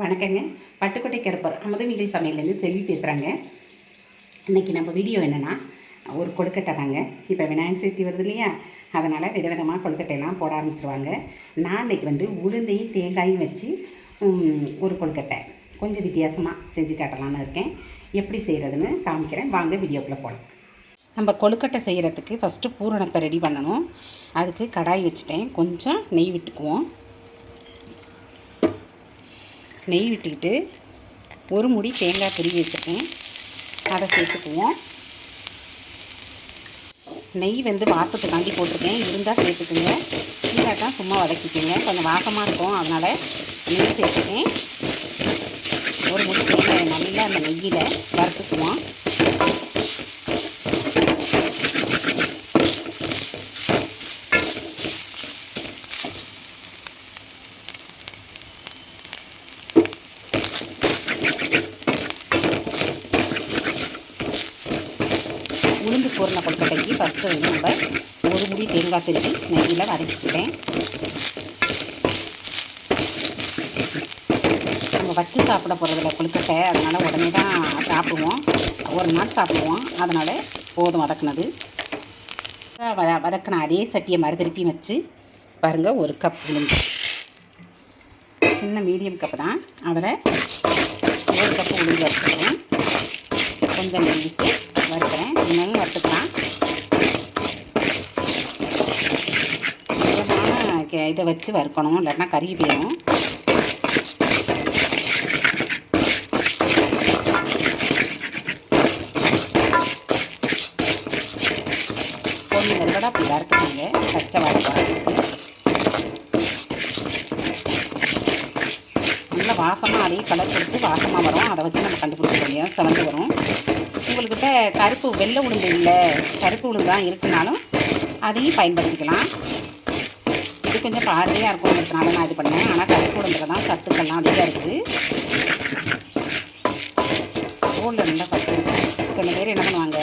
வணக்கங்க. பட்டுக்கோட்டை கருப்பர் அமுதமிகள் சமையல்லேருந்து செல்வி பேசுகிறாங்க இன்றைக்கி நம்ம வீடியோ என்னென்னா ஒரு கொழுக்கட்டை தாங்க. இப்போ விநாயகர் சதுர்த்தி வருது இல்லையா? அதனால் விதவிதமாக கொழுக்கட்டையெல்லாம் போட ஆரம்பிச்சிருவாங்க. நான் இன்றைக்கி வந்து உளுந்தையும் தேங்காயும் வச்சு ஒரு கொழுக்கட்டை. கொஞ்சம் வித்தியாசமாக செஞ்சு காட்டலான்னு இருக்கேன். எப்படி செய்கிறதுன்னு காமிக்கிறேன். வாங்க வீடியோக்குள்ளே போகலாம் நம்ம கொழுக்கட்டை செய்கிறதுக்கு ஃபஸ்ட்டு பூரணத்தை ரெடி பண்ணணும். அதுக்கு கடாய் வச்சுட்டேன். கொஞ்சம் நெய் விட்டுக்குவோம். நெய் விட்டுக்கிட்டு ஒரு முடி தேங்காய் துருவி வச்சுருக்கேன். அதை சேர்த்துக்குவோம். நெய் வந்து வாசத்துக்காண்டி போட்டிருக்கேன். இருந்தால் சேர்த்துக்குங்க. இல்லாட்டா சும்மா வதக்கிக்கோங்க. கொஞ்சம் வாசமாக இருக்கும். அதனால் நெய் சேர்த்துக்கேன் ஒரு முடி தேங்காய் நல்லா அந்த நெய்யில் வறுத்துக்குவோம் உளுந்து பூரண கொழுக்கட்டைக்கு ஃபஸ்ட்டு வந்து நம்ம ஒரு முடி தேங்காய் திருப்பி நெய்யில் வதக்கிக்கிட்டேன் நம்ம வச்சு சாப்பிட போகிறதில்ல கொழுக்கட்டை அதனால் உடனே தான் சாப்பிடுவோம். ஒரு நாள் சாப்பிடுவோம். அதனால் போதும் வதக்குனது. வத வதக்கின அதே சட்டியை மறு திருப்பி வச்சு பாருங்கள் ஒரு கப் உளுந்து. சின்ன மீடியம் கப் தான். அதில் ஒரு கப்பு உளுந்து வச்சுருக்கேன் கொஞ்சம் நெய் வறுக்கிறேன். இன்னமும் வறுத்துக்கலாம் மிதமான இதை வச்சு வறுக்கணும் இல்லைன்னா கருகி போயிடும். கொஞ்சம் வருவடா அப்படி வறுத்துக்கோங்க பச்சை வறுக்க நல்லா வாசமாக அதே கலர் கொடுத்து வாசமாக வரும். அதை வச்சு நம்ம கண்டுபிடிக்க முடியும் சிவந்து வரும். உங்கள்கிட்ட கருப்பு வெள்ளை உளுந்து இல்லை கருப்பு உளுந்து தான் இருக்குனாலும் அதையும் பயன்படுத்திக்கலாம். இது கொஞ்சம் பார்வையாக இருக்கும்ன்றதுனால நான் இது பண்ணேன். ஆனால் கருப்பு உளுந்தில் தான் சத்துக்கள்லாம் அதிகம் இருக்குது தோலில் நல்லா பத்து. சில பேர் என்ன பண்ணுவாங்க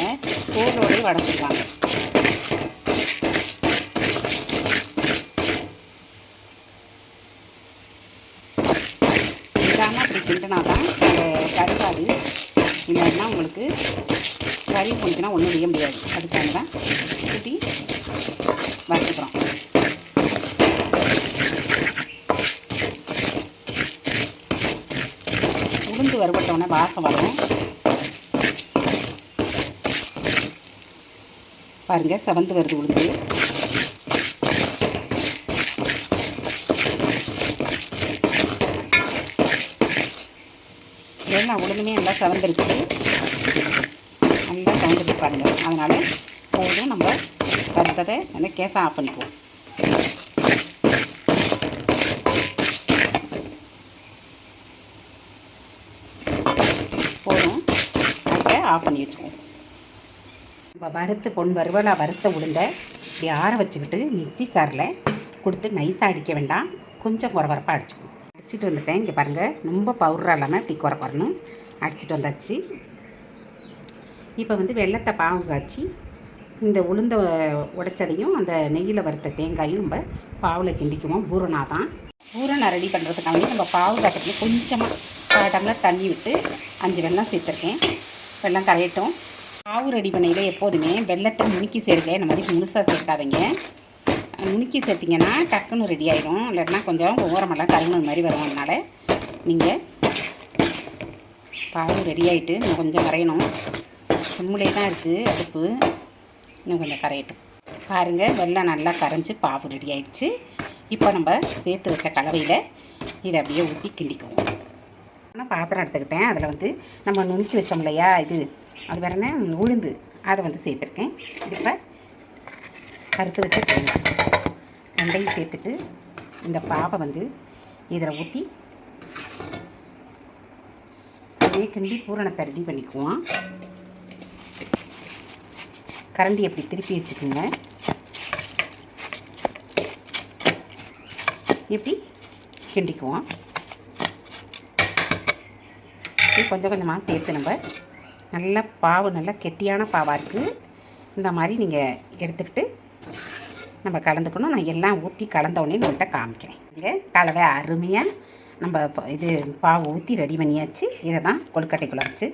தோலோடய வடச்சிருவாங்க இல்லாமல் அப்படி கிண்டினா தான் அந்த கருகாது இல்லைன்னா உங்களுக்கு கறி போச்சுன்னா ஒன்றும் செய்ய முடியாது. அதுக்காக தான் கூட்டி வறுத்துக்கிறோம். உளுந்து வறுபட்டோடனே வாசம் வரும். பாருங்கள் செவந்து வருது உளுந்து. ஏன்னா உளுந்துமே நல்லா செவந்துருச்சு. நல்லா கலந்துட்டு பாருங்கள் அதனால் போதும் நம்ம வறுத்ததை அந்த கேஸை ஆஃப் பண்ணிக்குவோம். போதும். அதை ஆஃப் பண்ணி வச்சுக்குவோம். நம்ம வறுத்து பொன் வறுவலாக வறுத்த உளுந்தை இப்படி ஆற வச்சுக்கிட்டு மிக்ஸி சாரில் கொடுத்து நைஸாக அடிக்க வேண்டாம். கொஞ்சம் குறவரப்பாக அடிச்சுக்கணும். அடிச்சிட்டு வந்துட்டேன். இங்கே பாருங்கள் ரொம்ப பவுடராக இல்லாமல் இப்படி குறை குறணும் அடிச்சிட்டு வந்தாச்சு. இப்போ வந்து வெள்ளத்தை பாவு காய்ச்சி இந்த உளுந்த உடைச்சதையும் அந்த நெய்யில் வறுத்த தேங்காயும் நம்ம பாவில் கிண்டிக்குவோம். பூரணா தான். பூரணா ரெடி பண்ணுறதுக்காக நம்ம பாவு காய்ச்சறதுக்கு கொஞ்சமாக கால் டம்ளர் தண்ணி விட்டு அஞ்சு வெள்ளம் சேர்த்துருக்கேன். வெள்ளம் கரையட்டும். பாவு ரெடி பண்ணையில் எப்போதுமே வெள்ளத்தை நுணுக்கி சேர்க்க இந்த மாதிரி முழுசாக சேர்க்காதீங்க. நுணுக்கி சேர்த்திங்கன்னா டக்குன்னு ரெடி ஆகிடும் இல்லைன்னா கொஞ்சம் ஓரமெல்லாம் கருங்கின மாதிரி வரும் அதனால் நீங்கள் பாவு ரெடி ஆகிட்டு இன்னும் கொஞ்சம் கரையணும். சிம்முலே தான் இருக்குது அடுப்பு இன்னும் கொஞ்சம் கரையட்டும். பாருங்கள் வெள்ளம் நல்லா கரைஞ்சி பாவு ரெடி ஆயிடுச்சு. இப்போ நம்ம சேர்த்து வச்ச கலவையில் இதை அப்படியே ஊற்றி கிண்டிக்குவோம். நான் பாத்திரம் எடுத்துக்கிட்டேன். அதில் வந்து நம்ம நுணுக்கி வச்சோம் இல்லையா இது. அது வேற என்ன? உளுந்து. அதை வந்து சேர்த்துருக்கேன். இப்போ கருத்து வச்ச தேங்காய். ரெண்டையும் சேர்த்துட்டு இந்த பாவை வந்து இதில் ஊற்றி அப்படியே கிண்டி பூரணத்தை ரெடி பண்ணிக்குவோம். கரண்டி எப்படி திருப்பி வச்சுக்கோங்க. இப்படி கிண்டிக்குவோம். கொஞ்சம் கொஞ்சமாக சேர்த்து நம்ம நல்லா பாவு நல்லா கெட்டியான பாவாக இருக்குது இந்த மாதிரி நீங்கள் எடுத்துக்கிட்டு நம்ம கலந்துக்கணும். நான் எல்லாம் ஊற்றி கலந்த உடனே உங்கள்கிட்ட காமிக்கிறேன். இங்கே கலவை அருமையாக நம்ம இது பாவு ஊற்றி ரெடி பண்ணியாச்சு. இதை தான் கொழுக்கட்டைக்குள்ளே வச்சு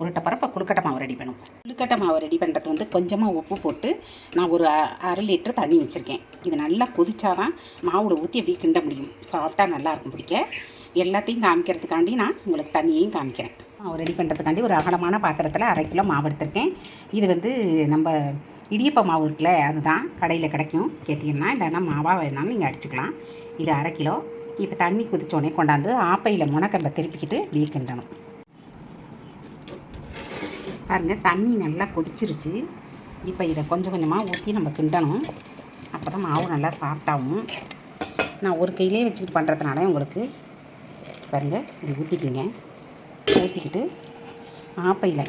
உருட்டை பரப்ப கொழுக்கட்டை மாவு ரெடி பண்ணுவோம் கொழுக்கட்டை மாவு ரெடி பண்ணுறது வந்து கொஞ்சமாக உப்பு போட்டு நான் ஒரு அரை லிட்டர் தண்ணி வச்சுருக்கேன். இது நல்லா கொதிச்சாதான் மாவில் ஊற்றி அப்படியே கிண்ட முடியும். சாஃப்டாக நல்லாயிருக்கும் பிடிக்க. எல்லாத்தையும் காமிக்கிறதுக்காண்டி நான் உங்களுக்கு தண்ணியையும் காமிக்கிறேன். மாவு ரெடி பண்ணுறதுக்காண்டி ஒரு அகலமான பாத்திரத்தில் அரை கிலோ மாவு எடுத்திருக்கேன். இது வந்து நம்ம இடியப்ப மாவு இருக்குல்ல அதுதான் கடையில் கிடைக்கும். கேட்டிங்கன்னா இல்லைன்னா மாவாக வேணாலும் நீங்கள் அடிச்சுக்கலாம். இது அரை கிலோ. இப்போ தண்ணி குதிச்சோடனே கொண்டாந்து ஆப்பையில் முனக்கம்பை திருப்பிக்கிட்டு இப்படியே கிண்டணும். பாருங்கள் தண்ணி நல்லா கொதிச்சிருச்சு. இப்போ இதை கொஞ்சம் கொஞ்சமாக ஊற்றி நம்ம கிண்டணும். அப்போ தான் மாவு நல்லா சாஃப்டாகும் நான் ஒரு கையிலே வச்சுக்கிட்டு பண்ணுறதுனால உங்களுக்கு பாருங்கள் இது ஊற்றிக்கிங்க ஊற்றிக்கிட்டு ஆப்பையில்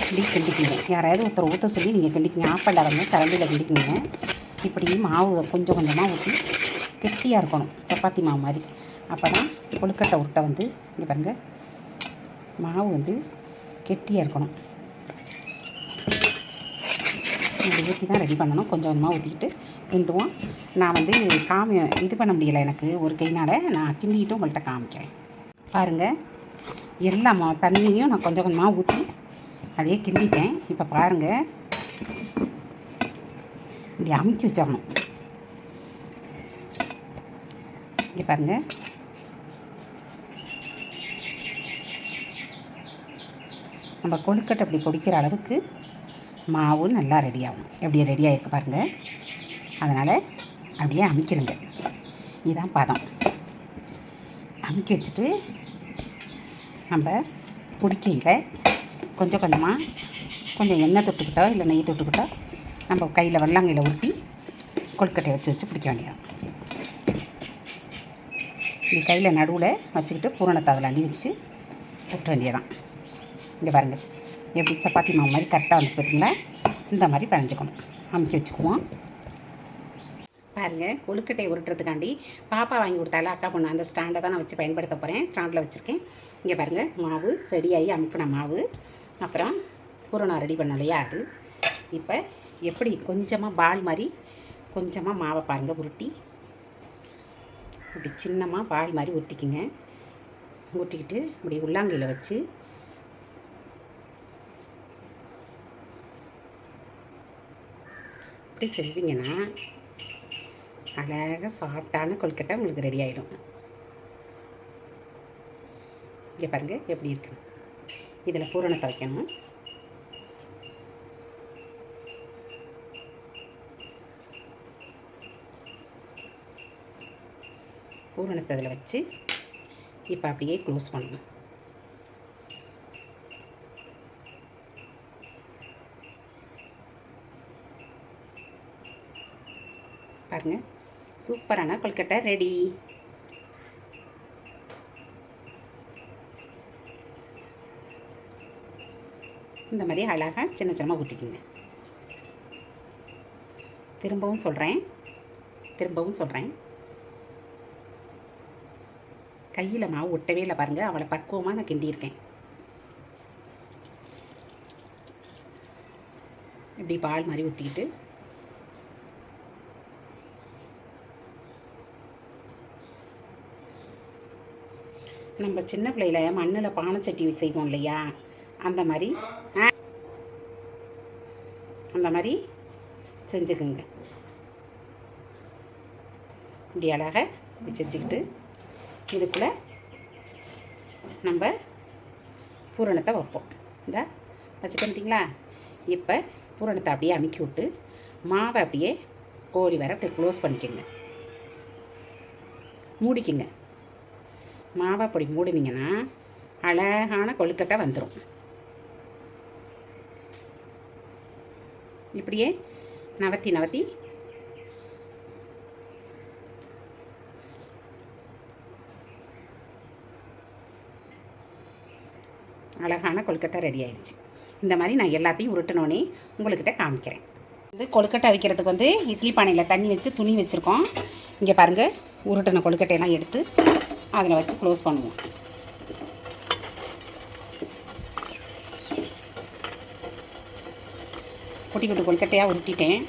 இப்படி கிண்டிக்கிங்க. யாராவது ஒருத்தர் ஊற்ற சொல்லி நீங்கள் கிண்டிக்கிங்க. ஆப்பையில் இல்லாதவங்க கரண்டியில் கிண்டிக்கிங்க. இப்படி மாவு கொஞ்சம் கொஞ்சமாக ஊற்றி கெட்டியாக இருக்கணும். சப்பாத்தி மாவு மாதிரி. அப்போ தான் கொழுக்கட்டை உருட்டை வந்து இங்கே பாருங்கள் மாவு வந்து கெட்டியாக இருக்கணும். இப்படி ஊற்றி தான் ரெடி பண்ணணும். கொஞ்சம் கொஞ்சமாக ஊற்றிக்கிட்டு கிண்டுவோம். நான் வந்து காமி இது பண்ண முடியலை எனக்கு ஒரு கைனால். நான் கிண்டிக்கிட்டு உங்கள்கிட்ட காமிக்கிறேன். பாருங்கள் எல்லா மா தண்ணியையும் நான் கொஞ்சம் கொஞ்சமாக ஊற்றி அப்படியே கிண்டிட்டேன். இப்போ பாருங்கள் இப்படி அமுக்கி வச்சிடணும். இங்கே பாருங்கள் நம்ம கொழுக்கட்டை அப்படி பொடிக்கிற அளவுக்கு மாவு நல்லா ரெடி ஆகும். எப்படி ரெடி ஆகிருக்கு பாருங்கள் அதனால் அப்படியே அமுக்கிடுங்க. இதுதான் பதம். அமுக்கி வச்சுட்டு நம்ம பிடிக்கையில் கொஞ்சம் கொஞ்சமாக கொஞ்சம் எண்ணெய் தொட்டுக்கிட்டோ இல்லை நெய் தொட்டுக்கிட்டோ நம்ம கையில் வெள்ளாங்கையில் ஊற்றி கொழுக்கட்டையை வச்சு வச்சு பிடிக்க வேண்டியது இது கையில் நடுவில் வச்சுக்கிட்டு பூரணத்தை அதில் அள்ளி வச்சு விட்ட வேண்டியதான் இங்கே பாருங்கள் எப்படி சப்பாத்தி மாவு மாதிரி கரெக்டாக வந்து பார்த்திங்களா இந்த மாதிரி பிணைஞ்சிக்கணும். அமுக்கி வச்சுக்குவோம். பாருங்கள் கொழுக்கட்டையை உருட்டுறதுக்காண்டி பாப்பா வாங்கி கொடுத்தால அக்கா பொண்ணு அந்த ஸ்டாண்டை தான் நான் வச்சு பயன்படுத்த போகிறேன் ஸ்டாண்டில் வச்சுருக்கேன். இங்கே பாருங்கள் மாவு ரெடியாகி அமுக்கின மாவு. அப்புறம் பூரணம் ரெடி பண்ணோம் இல்லையா அது? இப்போ எப்படி கொஞ்சமாக பால் மாதிரி கொஞ்சமாக மாவை பாருங்கள் உருட்டி. இப்படி சின்னமாக பால் மாதிரி உருட்டிக்குங்க. ஊற்றிக்கிட்டு இப்படி உள்ளாங்கையில் வச்சு இப்படி செஞ்சிங்கன்னா அழகாக சாஃப்டான கொழுக்கட்டை உங்களுக்கு ரெடி ஆகிடும் இங்கே பாருங்கள் எப்படி இருக்கு. இதில் பூரணத்தை வைக்கணும். பூரணத்தை அதில் வச்சு இப்போ அப்படியே க்ளோஸ் பண்ணணும். பாருங்கள் சூப்பரான கொழுக்கட்டை ரெடி இந்த மாதிரி அழகாக சின்ன சின்னமாக ஊற்றிக்கிங்க திரும்பவும் சொல்கிறேன் திரும்பவும் சொல்கிறேன் கையில் மாவு ஒட்டவே இல்லை பாருங்கள் அவளை பக்குவமாக நான் கிண்டியிருக்கேன். இப்படி பால் மாதிரி ஊற்றிக்கிட்டு நம்ம சின்ன பிள்ளையில மண்ணில் பானை சட்டி செய்வோம் இல்லையா? அந்த மாதிரி ஆ, அந்த மாதிரி செஞ்சுக்குங்க. இப்படி அழகாக இப்படி செஞ்சுக்கிட்டு இதுக்குள்ளே நம்ம பூரணத்தை வைப்போம். இந்த வச்சுட்டு இப்போ பூரணத்தை அப்படியே அமுக்கி விட்டு மாவை அப்படியே கோழி வர அப்படியே க்ளோஸ் பண்ணிக்கோங்க. மூடிக்குங்க. மாவை பொடி மூடினீங்கன்னா அழகான கொழுக்கட்டை வந்துடும் இப்படியே நவத்தி நவத்தி. அழகான கொழுக்கட்டை ரெடி ஆயிடுச்சு. இந்த மாதிரி நான் எல்லாத்தையும் உருட்டினோன்னே உங்கள்கிட்ட காமிக்கிறேன். இது கொழுக்கட்டை வைக்கிறதுக்கு வந்து இட்லி பானையில் தண்ணி வச்சு துணி வச்சுருக்கோம். இங்கே பாருங்கள் உருட்டின கொழுக்கட்டையெல்லாம் எடுத்து அதில் வச்சு க்ளோஸ் பண்ணுவோம். குட்டி குட்டி கொழுக்கட்டையாக உருட்டிட்டேன்.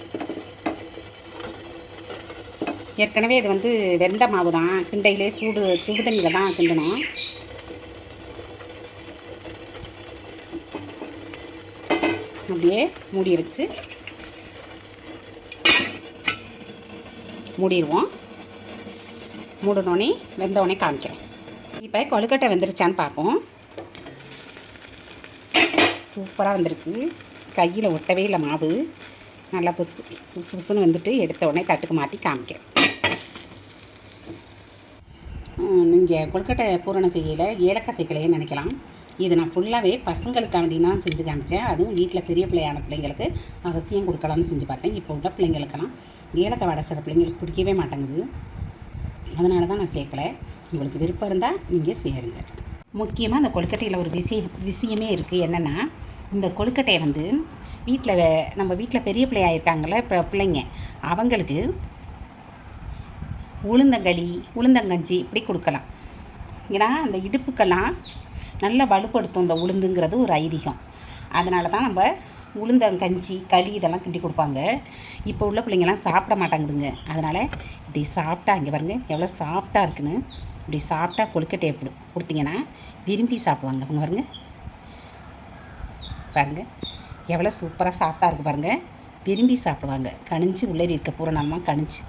ஏற்கனவே இது வந்து வெந்த மாவு தான். கிண்டையிலே சூடு சுடு தண்ணியில் தான் கிண்டணும். அப்படியே மூடி வச்சு மூடிடுவோம். மூடணுன்னே வெந்தவுடனே காமிக்கிறேன். இப்போ கொழுக்கட்டை வெந்துருச்சான்னு பார்ப்போம். சூப்பராக வந்திருக்கு. கையில் ஒட்டவே இல்லை மாவு. நல்லா புசு புசு புசுன்னு வந்துட்டு எடுத்த உடனே தட்டுக்கு மாற்றி காமிக்கிறேன். நீங்கள் கொழுக்கட்டை பூரணம் செய்யல ஏலக்காய் சேர்க்கலையேன்னு நினைக்கலாம். இது நான் ஃபுல்லாகவே பசங்களுக்காண்டி தான் செஞ்சு காமிச்சேன். அதுவும் வீட்டில் பெரிய பிள்ளையான பிள்ளைங்களுக்கு அவசியம் கொடுக்கலாம்னு செஞ்சு பார்த்தேன். இப்போ உள்ள பிள்ளைங்களுக்கெல்லாம் ஏலக்காய் வடை சில பிள்ளைங்களுக்கு பிடிக்கவே மாட்டேங்குது. அதனால தான் நான் சேர்க்கலை. உங்களுக்கு விருப்பம் இருந்தால் நீங்கள் சேருங்க. முக்கியமாக அந்த கொழுக்கட்டையில் ஒரு விஷய விஷயமே இருக்குது என்னென்னா இந்த கொழுக்கட்டையை வந்து வீட்டில் நம்ம வீட்டில் பெரிய பிள்ளையாக இருக்காங்களே இப்போ பிள்ளைங்க. அவங்களுக்கு உளுந்தங்களி உளுந்தங்கஞ்சி இப்படி கொடுக்கலாம். ஏன்னா அந்த இடுப்புக்கெல்லாம் நல்ல வலுப்படுத்தும் இந்த உளுந்துங்கிறது ஒரு ஐதீகம். அதனால தான் நம்ம உளுந்தங்கஞ்சி களி இதெல்லாம் கிண்டி கொடுப்பாங்க. இப்போ உள்ள பிள்ளைங்கள்லாம் சாப்பிட மாட்டாங்குதுங்க. அதனால் இப்படி சாப்பிட்டா இங்கே பாருங்கள் எவ்வளோ சாஃப்டாக இருக்குன்னு. இப்படி சாப்பிட்டா கொழுக்கட்டையை எப்படி கொடுத்தீங்கன்னா விரும்பி சாப்பிடுவாங்க. அவங்க பாருங்க. பாருங்க. எவ்வளோ சூப்பராக சாஃப்டாக இருக்குது பாருங்கள் விரும்பி சாப்பிடுவாங்க. கணிஞ்சு உள்ளேறி இருக்க பூரணமாக கணிஞ்சு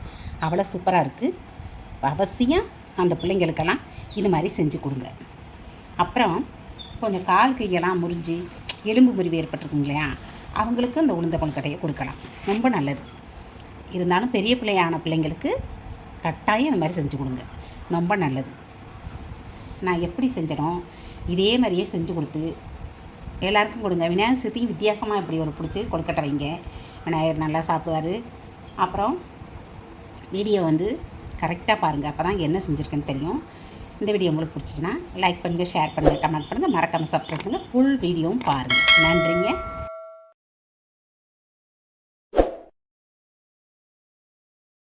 அவ்வளோ சூப்பராக இருக்குது அவசியம் அந்த பிள்ளைங்களுக்கெல்லாம் இது மாதிரி செஞ்சு கொடுங்க. அப்புறம் கொஞ்சம் கால் கையெல்லாம் முறிஞ்சு எலும்பு முறிவு ஏற்பட்டிருக்குங்க இல்லையா? அவங்களுக்கு இந்த உளுந்த கொழுக்கட்டையை கொடுக்கலாம். ரொம்ப நல்லது. இருந்தாலும் பெரிய பிள்ளையான பிள்ளைங்களுக்கு கட்டாயம் இந்த மாதிரி செஞ்சு கொடுங்க. ரொம்ப நல்லது. நான் எப்படி செஞ்சிடும் இதே மாதிரியே செஞ்சு கொடுத்து எல்லாருக்கும் கொடுங்க. விநாயகர் சதுர்த்திக்கு வித்தியாசமாக இப்படி ஒரு பிடிச்சி கொழுக்கட்டை வைங்க. விநாயகர் நல்லா சாப்பிடுவார். அப்புறம் வீடியோ வந்து கரெக்டாக பாருங்கள் அப்போ தான் என்ன செஞ்சுருக்கேன்னு தெரியும். இந்த வீடியோ உங்களுக்கு பிடிச்சிச்சின்னா லைக் பண்ணுங்கள் ஷேர் பண்ணுங்கள் கமெண்ட் பண்ணுங்கள் மறக்காமல் சப்ஸ்கிரைப் பண்ணுங்கள் ஃபுல் வீடியோவும் பாருங்கள் நன்றிங்க.